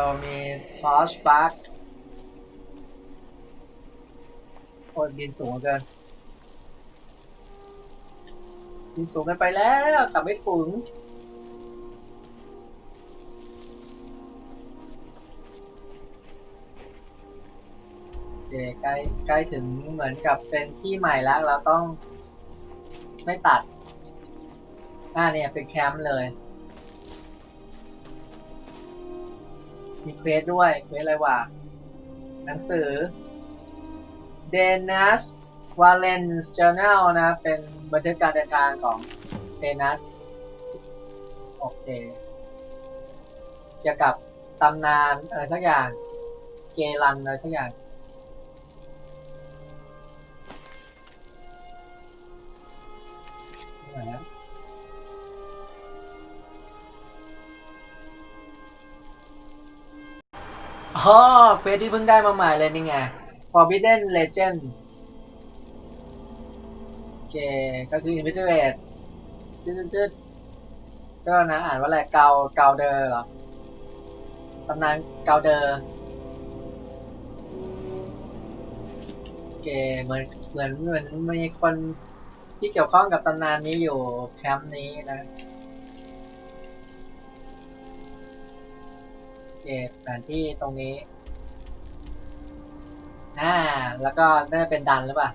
ลมีทอชบัคโอ้ยบินสูงเกินบินสูงกันไปแล้วกลับไม่ถึงโอเคใกล้ใกล้ถึงเหมือนกับเป็นที่ใหม่แล้วเราต้องไม่ตัดอ่าเนี่ยเป็นแคมป์เลย มีเควสด้วย เควสอะไรวะ หนังสือ Dennis Valence Journal นะ เป็นบันทึกการเดินทางของ Dennis โอเคเกี่ยวกับตำนานอะไรสักอย่าง เกลันอะไรสักอย่าง อ๋อเควสที่เพิ่งได้มาใหม่เลยนี่ไง Forbidden Legend โอเค ก็คือ Invitate จืดๆๆก็นะอ่านว่าอะไรเกาเกาเดอร์เหรอตำนานเกาเดอร์โอเคเหมือนเหมือนเหมือนมีคนที่เกี่ยวข้องกับตำนานนี้อยู่แคมป์นี้นะ เคแผนที่ตรงนี้ อ่า แล้วก็น่าจะเป็นดันหรือเปล่า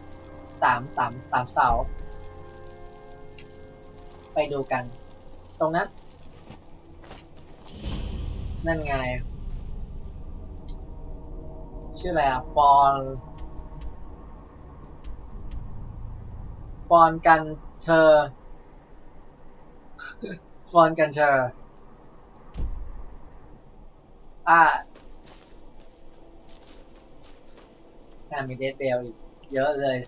สามสามสามเสา ไปดูกัน ตรงนั้น นั่นไง ชื่ออะไรอะฟอนฟอนกันเชอร์ฟอนกันเชอร์ อ่าน่ามีเดทเบลอีกเยอะเลย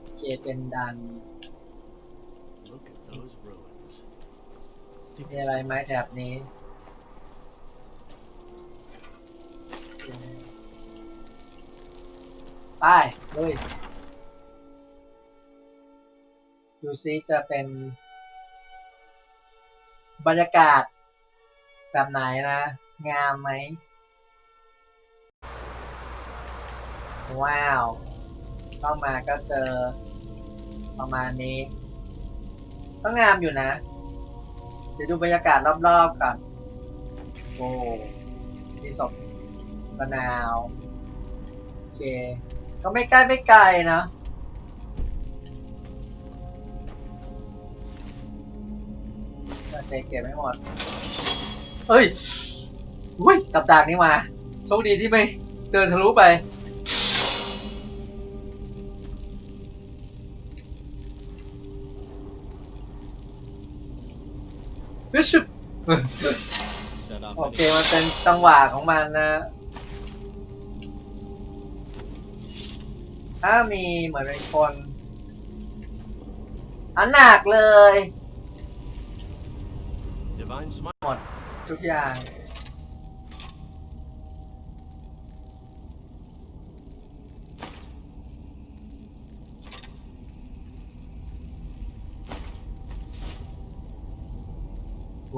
โอเคเป็นดัน Look at those ruins. Think มี it's อะไร the ไหม place แถบนี้โอเคไปเลยดูซิจะเป็น บรรยากาศ แบบไหนนะ งามไหม ว้าวเข้ามาก็เจอ ประมาณนี้ ก็งามอยู่นะ เดี๋ยวดูบรรยากาศรอบๆก่อนโอ้มีศพมะนาว โอเค ก็ไม่ใกล้ไม่ไกลนะโอเคเก็บไม่หมด เอ้ยอุ้ยกับดักนี่มาโชคดีที่ไม่เดินทะลุไปวิชโอเค มันเป็นจังหวะของมันนะ ถ้ามีเหมือนเป็นคน อันหนักเลย ทุกอย่าง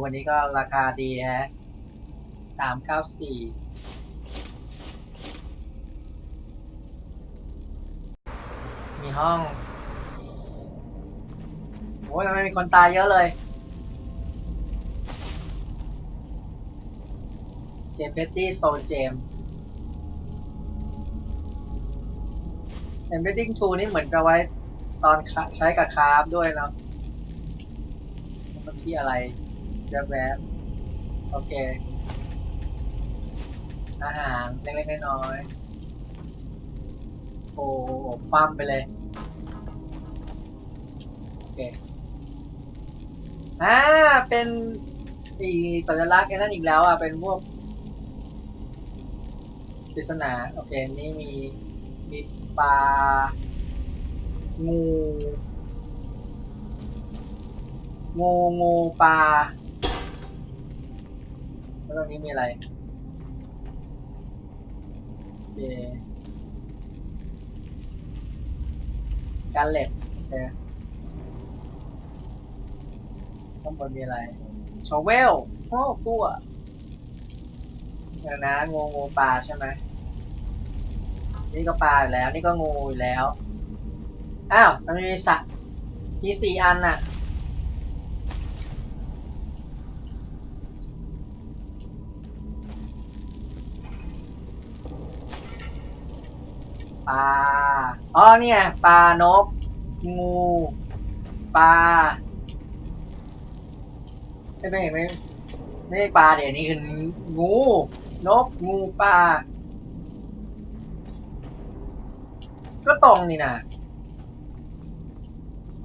วันนี้ก็ราคาดีฮะสามเก้าสี่มีห้อง โอ้ยทำไมมีคนตายเยอะเลย เจมเพตตี้โซเจมเอ็มเบดดิ้งทูนี่เหมือนกับไว้ตอนใช้กับคราฟด้วยเนาะมันที่อะไรแวบๆโอเค อาหารเล็กๆน้อยๆโอ้ปั้มไปเลย โอเคอ่าเป็นอีสัญลักษณ์ไอ้นั่นอีกแล้วอะ เป็นพวก ปริศนา โอเค นี่มี มีปลา งู งูงูปลา แล้วตรงนี้มีอะไร โอเคการเล็ตโอเคข้างบนมีอะไรชอเวลโอ้ตัว เดี๋ยวนะงูงูปลาใช่ไหมนี่ก็ปลาอยู่แล้ว นี่ก็งูอยู่แล้ว อ้าวมันมีสะมีสี่อันน่ะ ปลา อ๋อเนี่ยปลานก งู ปลา ไม่ไม่ไม่ไม่ปลาเดี๋ยวนี้คืองู นกงูปลาก็ตรงนี่นะ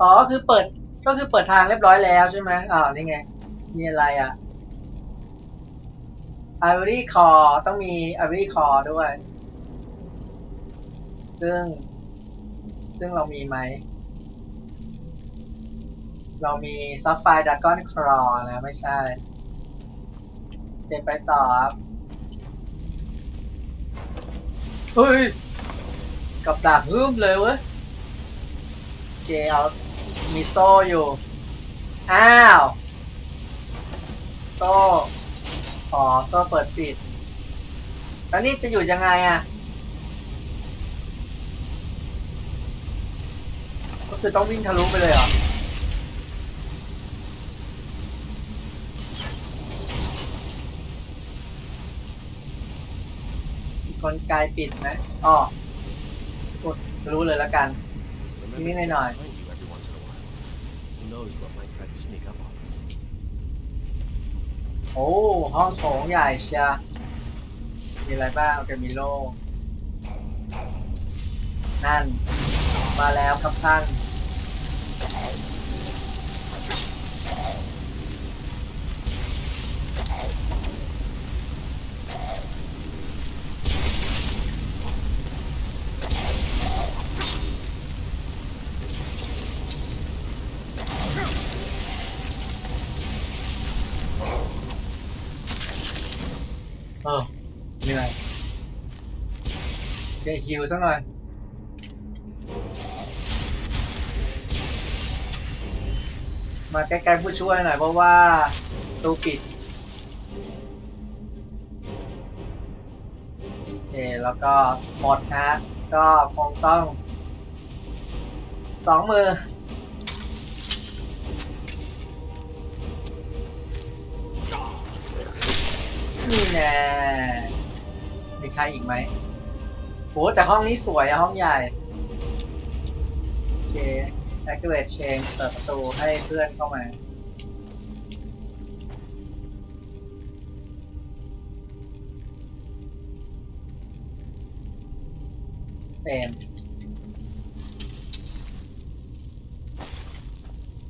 อ๋อคือเปิดก็คือเปิดทางเรียบร้อยแล้วใช่ไหมอ๋อนี่ไง มีอะไรอะ Ivory Core ต้องมี Ivory Core ด้วย ซึ่ง ซึ่งเรามีไหม เรามี Sapphire Dragon Claw นะ ไม่ใช่เก็บไปต่อครับ เฮ้ย กับดาบฮึ่มเลยเว้ย เจเอามีโซ่อยู่ อ้าว โซ่อ๋อโซ่เปิดปิด แล้วนี่จะอยู่ยังไงอะก็คือต้องวิ่งทะลุไปเลยเหรอ คนไกลปิดไหมอ๋อกดรู้เลยแล้วกัน Remember Hindi to na check yun. behind you every once in a while. Who knows what might try to sneak up on us. โอ้ ห้องโถงใหญ่เชียร์มีอะไรบ้างโอเคมีโล่นั่น มาแล้วครับท่าน เดี๋ยวฮิวสักหน่อยมาใกล้ๆผู้ช่วยหน่อยเพราะว่าตูปิด โอเค แล้วก็หมดฮะก็คงต้อง สองมือ นี่แน่มีใครอีกไหม หแต่ห้องนี้สวยอะห้องใหญ่ โอเค activate chain เปิดประตูให้เพื่อนเข้ามาเป็น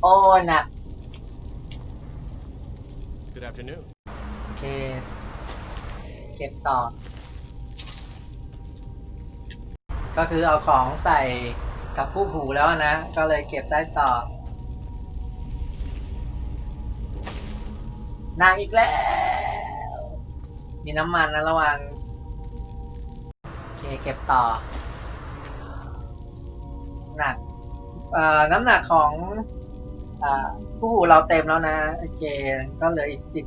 โอ้หนัก Good afternoon. โอเค เก็บต่อ ก็คือเอาของใส่กับผู้หูแล้วนะ ก็เลยเก็บได้ต่อหนักอีกแล้ว มีน้ำมันนะระวังโอเคเก็บต่อ หนักเอ่อน้ำหนักของอผู้หูเราเต็มแล้วนะ โอเค ก็เหลืออีกสิบ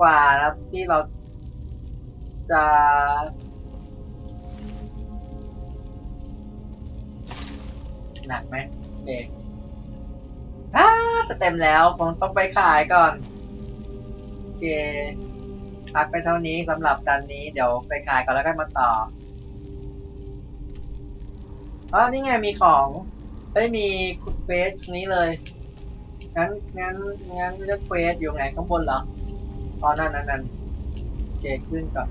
กว่าแล้วที่เราจะ หนักไหมโอเคอ้าจะเต็มแล้วคงต้องไปขายก่อนโอเคพักไปเท่านี้สำหรับดันนี้เดี๋ยวไปขายก่อนแล้วกันมาต่ออ๋อนี่ไงมีของเอ้มีเควสนี้เลย งั้นงั้นงั้นเลือกเควสอยู่ไงข้างบนเหรออ๋อนั่นนั่นนั่นโอเคขึ้นก่อน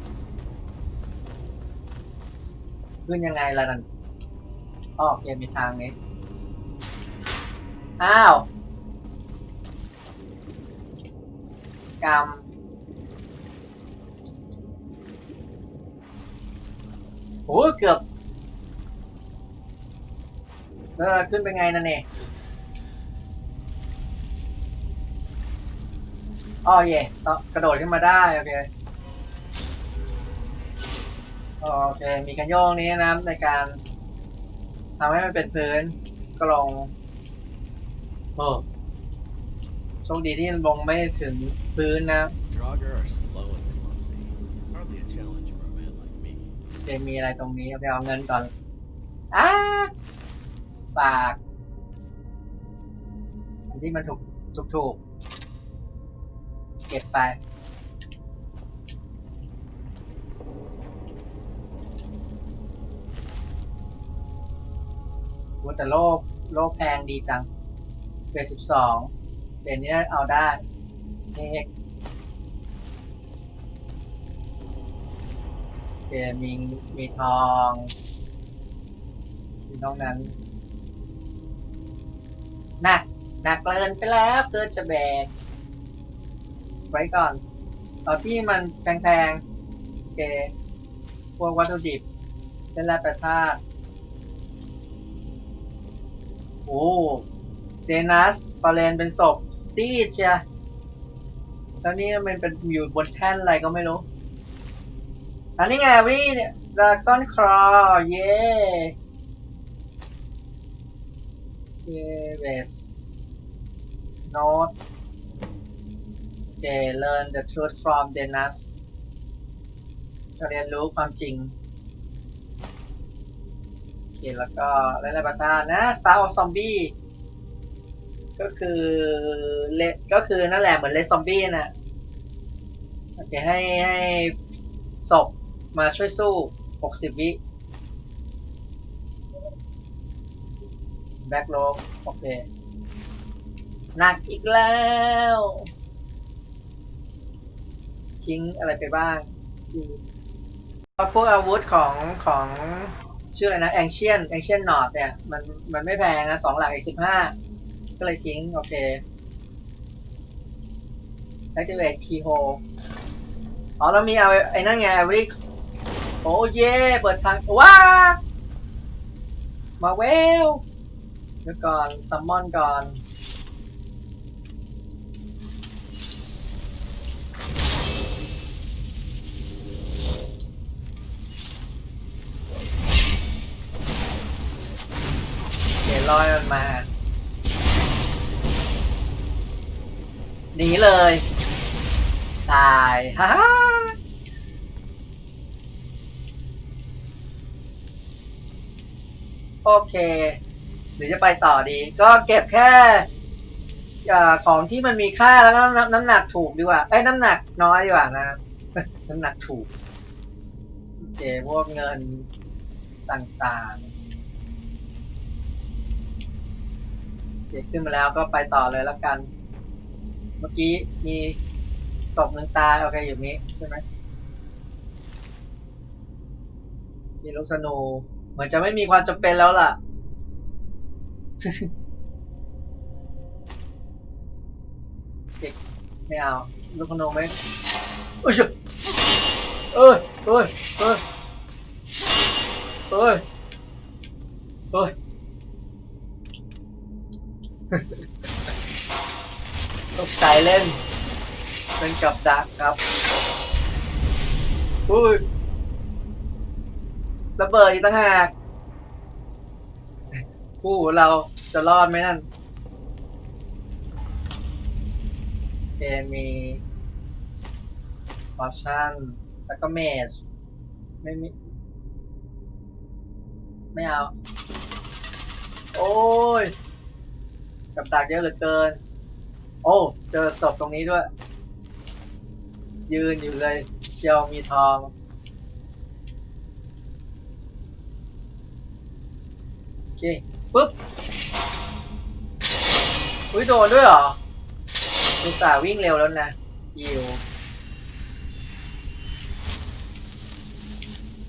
ขึ้นยังไงล่ะนั่น ออโอเคมีทางนี้ อ้าวกรรมโอ้เกือบแล้วเราขึ้นไปไงนั่นเนี่อ๋อเย่ต้อกระโดดขึ้นมาได้ โอเค โอเค มีการโยกนี้นะในการำให้มันเป็นพื้นก็ลงโอ้โชคดีที่ลงไม่ถึงพื้นนะ Draugr are slow and clumsy. เดี๋ยวมีอะไรตรงนี้เอาไปเอาเงินก่อนอ้าฝากอันที่มันถูกถูกถูกเก็บไป ว่าแต่โลกโลกแพงดีจังเบสสิบสองเดี๋ยวนี้เอาได้เอกเดี๋ยวมีมีทองมีนอกนั้นหนักหนักเกินไปแล้วเกินจะแบกไว้ก่อนเอาที่มันแพงๆเคพวกวัตถุดิบเส้นแร่แปรธาตุ โอ้เดนัสปาเลนเป็นศพซีดเชียแล้วนี่มันเป็นอยู่บนแท่นอะไรก็ไม่รู้ อันนี้ไงวี่ดราก้อนครอเย้เยเวสโน้ตโอเค learn the truth from Dennis เรียนรู้ความจริง แล้วก็เล่นอะไรบ้านะ Star of Zombie ก็คือเลก็คือนั่นแหละเหมือนเลซอมบี้นะโอเคให้ให้ศพมาช่วยสู้ 60 วิแบ็กโลโอเคหนักอีกแล้ว ทิ้งอะไรไปบ้างอืมพวกอาวุธของของ ชื่ออะไรนะแองเชียนแองเชียนนอตเนี่ย มันมันไม่แพงนะสองหลักอีกสิบห้าก็เลยทิ้ง โอเค activate keyhole อ๋อแล้วมีเอาไอ้นั่นไงวิกโอ้เย่เปิดทาง ว้า มาเวลเดี๋ยวก่อนซัมมอนก่อน เดี๋ยวลอยมันมา หนีเลย ตายฮ่าโอเค หรือจะไปต่อดี ก็เก็บแค่ของที่มันมีค่าแล้วก็น้ำน้ำหนักถูกดีกว่าเอ้ยน้ำหนักน้อยดีกว่านะ น้ำหนักถูกโอเคพวกเงินต่างๆ เด็กขึ้นมาแล้วก็ไปต่อเลยแล้วกัน เมื่อกี้มีศพหนึ่งตายโอเคอยู่นี้ใช่ไหมมีลูกสนูเหมือนจะไม่มีความจำเป็นแล้วล่ะ เด็กไม่เอาลูกสนูไม่โอ้ยเอ้ยเอ้ยเอ้ยเอ้ยเอ้ย ตกใจเล่น เป็นกับดักครับอุ้ยระเบิดอีกต่างหากผู้เราจะรอดไหมนั่นเกมมีพอชั่น แล้วก็เมจ ไม่มี ไม่เอา โอ้ย กับดักเยอะเหลือเกิน โอ้ เจอศพตรงนี้ด้วย ยืนอยู่เลยเชียวมีทอง โอเคปุ๊บ อุ้ยโดนด้วยเหรอลูกสาววิ่งเร็วแล้วนะยิว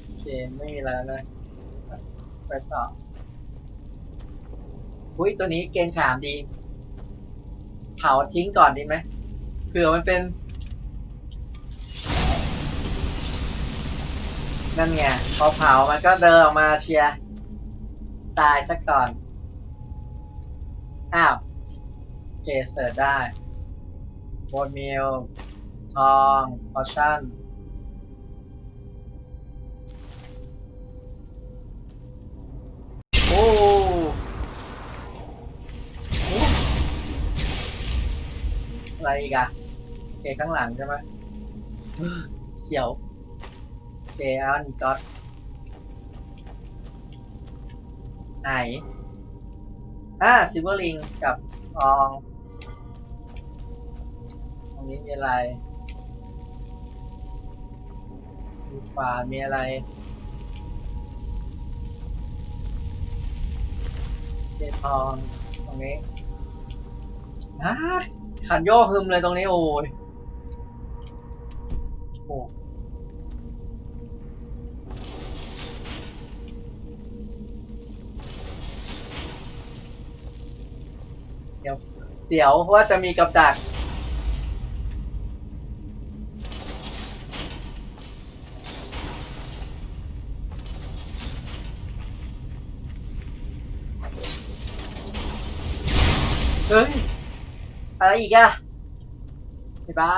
โอเค ไม่มีแล้วนะ ไปต่อ อุ้ยตัวนี้เกณฑ์ขามดี เผาทิ้งก่อนดีไหมเผื่อมันเป็น นั่นไงพอเผามันก็เดินออกมาเชียร์ตายซะก่อน อ้าวเคเสิร์ชได้โบนมิลทองพอชั่นโอ้ อะไรอีกอะโอเคข้างหลังใช่ไหมเสียวโอเคเอาอันก็อตไหนอ่าซิเวอร์ลิงกับทองตรงนี้มีอะไรมีขวามีอะไรเจทองตรงนี้อ่า ขันโยกฮึมเลยตรงนี้โอ้ยโอ้เดี๋ยวเดี๋ยวว่าจะมีกับดักเฮ้ย อะไรอีกอะไอ้บ้า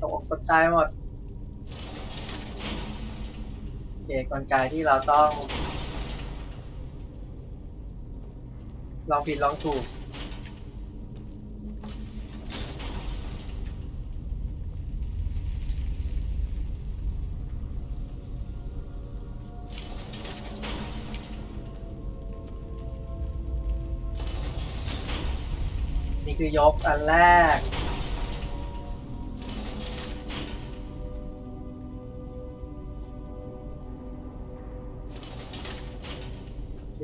ตกอกตกใจหมดเกกลไกที่เราต้อง ลองผิดลองถูก นี่คือยกอันแรก โอเค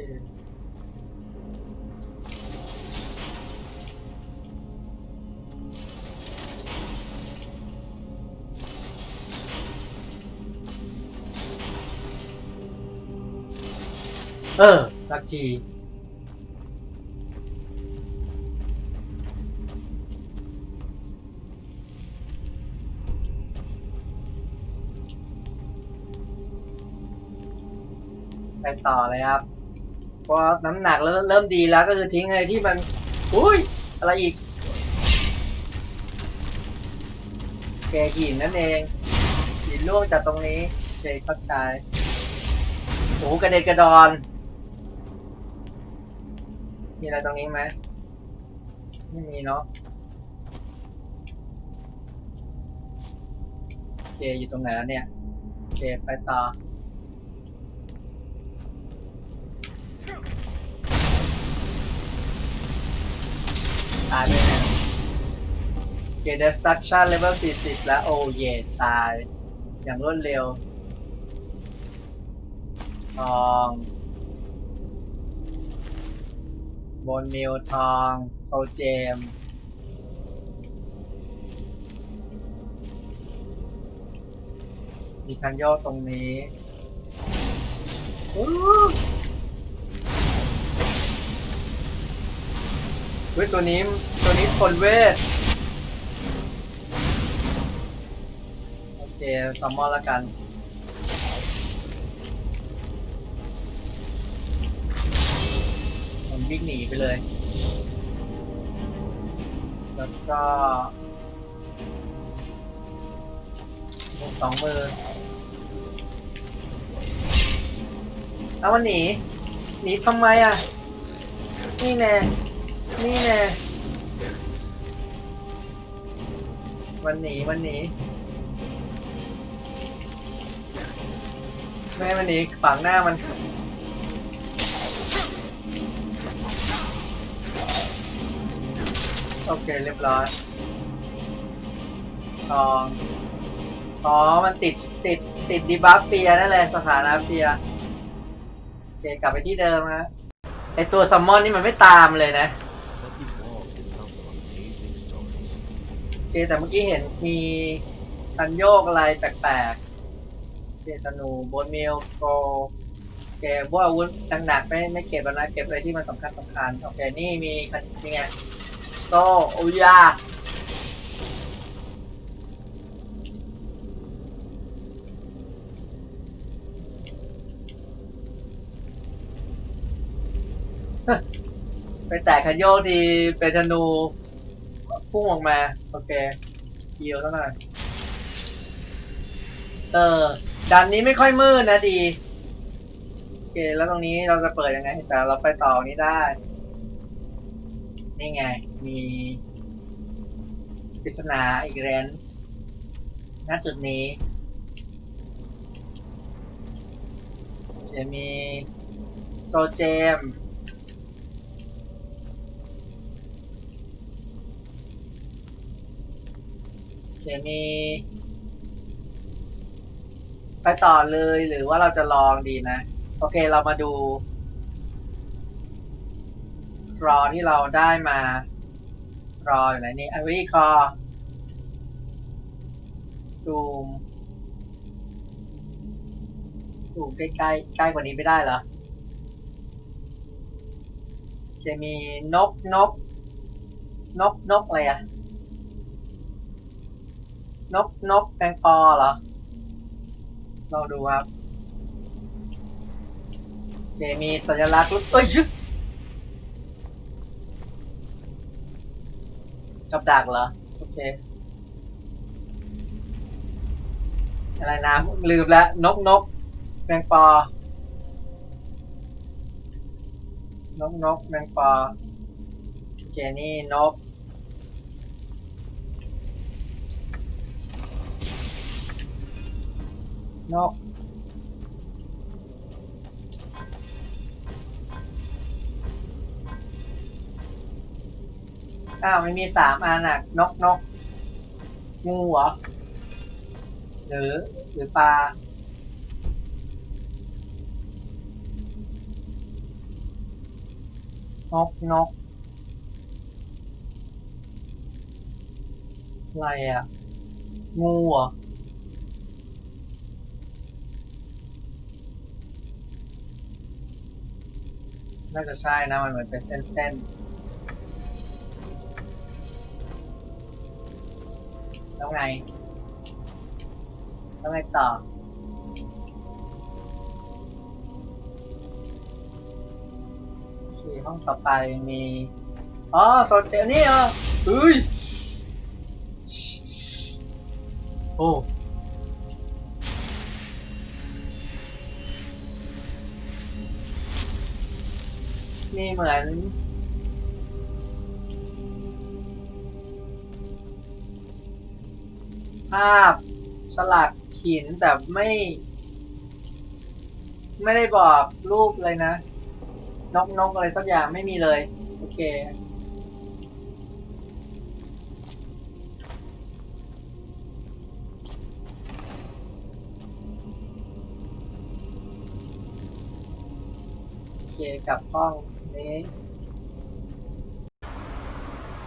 เออ สักที ไปต่อเลยครับพราะน้ำหนักเริ่มเริ่มดีแล้วก็คือทิ้งอะไรที่มัน อุ้ย อะไรอีกเกหินนั่นเองหินล่วงจากตรงนี้เชยเข้าใจโอ้กระเด็นกระดอน มีอะไรตรงนี้ไหมไม่มีเนาะโอเคอยู่ตรงไหนแล้วเนี่ยโอเคไปต่อ ตายไปแล้วเกด destruction level 40 แล้ว โอเยตาย อย่างรวดเร็วทองบนมิลทอง โซเจม มีคันโยกตรงนี้ เฮ้ยตัวนี้ตัวนี้คนเวทโอเคซัมมอนละกันผมวิ่งหนีไปเลย แล้วก็สองมือเอามันหนี หนีทำไมอะ นี่แน่ นี่แน่มันหนีมันหนีไม่ให้มันหนีฝังหน้ามันโอเคเรียบร้อยทองอ๋อ มันติดติดติดดีบัฟเปียนั่นแหละสถานะเปียโอเคกลับไปที่เดิมฮะไอตัวซัมมอนนี่มันไม่ตามเลยนะ เคแต่เมื่อกี้เห็นมีคันโยกอะไรแปลกๆเจตนูโบนเมลโกโอเคพวกอาวุธหนักๆไม่ไม่เก็บแล้วนะเก็บอะไรที่มันสำคัญสำคัญโอเคนี่มีคันนี่ไงโตโอยาไปแตกคันโยกดีเป็นธนู พุ่งออกมา โอเคเกียวแล้วหน่อยเออดันนี้ไม่ค่อยมืดนะดี โอเค แล้วตรงนี้เราจะเปิดยังไง แต่เราไปต่อนี้ได้ นี่ไง มีปริศนาอีกแรนณจุดนี้จะมีโซเจม เคมี ไปต่อเลยหรือว่าเราจะลองดีนะ โอเคเรามาดูรอที่เราได้มา รออยู่ไหนนี่ไอวีคอซูมซูมใกล้ๆใกล้กว่านี้ไม่ได้เหรอ จะมีนกนก นกนกอะไรอะ นกนกแมงปอเหรอเราดูครับเจมีสัญลักษณ์รูปเอ้ยชึกับดักเหรอ โอเค อะไรนะลืมแล้ว นกนกแมงปอ นกนกแมงปอโอเคนี่นก นกอ้าวไม่มีสามอันอะนกนกงูเหรอหรือหรือปลานกนกอะไรอะงูเหรอ น่าจะใช่นะ มันเหมือนเป็นเส้นๆแล้วไงแล้วไงต่อโอเคห้องต่อไปมีอ๋อโซเจลนี่เหรอเฮ้ยโอ้ นี่เหมือน ภาพสลักหินแต่ไม่ ไม่ได้บอกรูปเลยนะ นกนกอะไรสักอย่างไม่มีเลย โอเคโอเคกลับห้อง นี้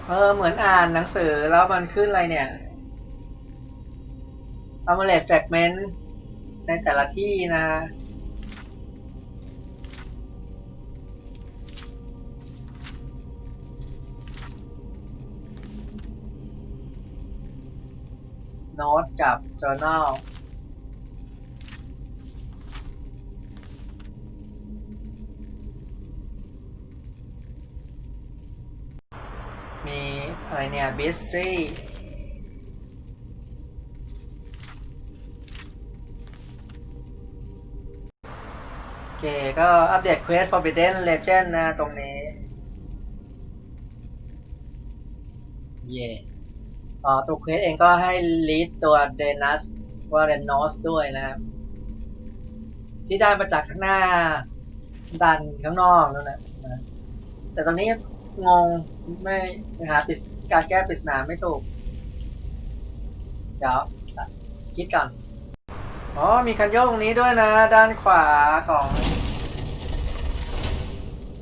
เออเหมือนอ่านหนังสือแล้วมันขึ้นอะไรเนี่ย a m u l e t fragment ในแต่ละที่นะโน้ตกับ journal อะไรเนี่ย bistry โอเคก็อัปเดต Quest Forbidden Legend นะตรงนี้ เย่อ๋อตัว Quest เองก็ให้ lead ตัว Denus ว่า Renos ด้วยนะครับ ที่ได้มาจากข้างหน้าดันข้างนอกนั่นแหละนะแต่ตอนนี้งงไม่หาปริศ การแก้ปริศนาไม่ถูก เดี๋ยวคิดก่อน อ๋อ มีคันโยกตรงนี้ด้วยนะ ด้านขวาของ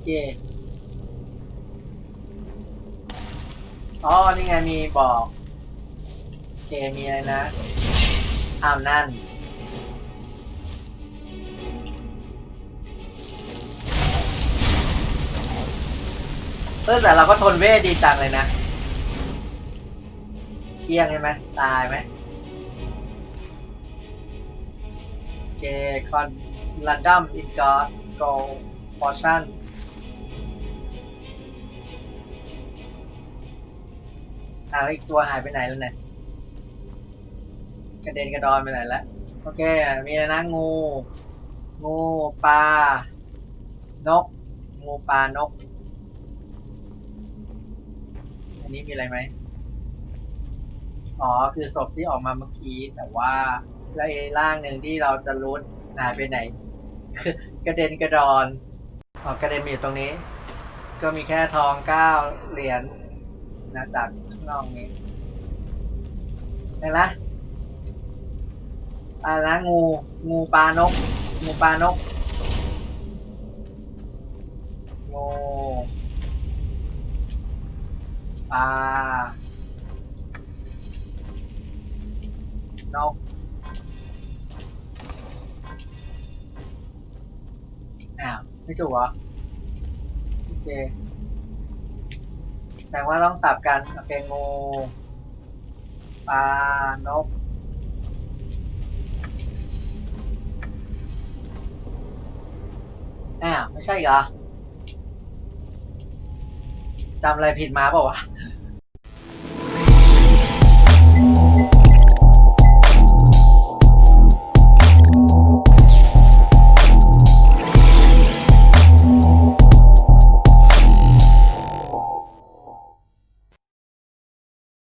เกอ๋อ นี่ไงมีบอกเกมีอะไรนะอ้าวนั่นเออแต่เราก็ทนเวทดีจังเลยนะ เที่ยงใช่ไหมตายไหมโอเคคอนลันดัมอินกอร์โกพอชั่นอ่าแล้วอีกตัวหายไปไหนแล้วเนี่ยกระเด็นกระดอนไปไหนแล้วโอเค มีอะไรนะงู งูปลานก งูปลานก อันนี้มีอะไรไหม อ๋อคือศพที่ออกมาเมื่อกี้แต่ว่าแล้วไอ้ร่างหนึ่งที่เราจะรุ้นหายไปไหน กระเด็นกระดอนออกกระเด็นมาอยู่ตรงนี้ ก็มีแค่ทองเก้าเหรียญนะจากข้างนอกนี้เห็นละอะไรนะงูงูปลานก งูปลานกงูปลา นกอ้าวไม่ถูกเหรอโอเคแต่ว่าต้องสับกันโอเคงูปลานกอ้าวไม่ใช่เหรอจำอะไรผิดมาเปล่าวะ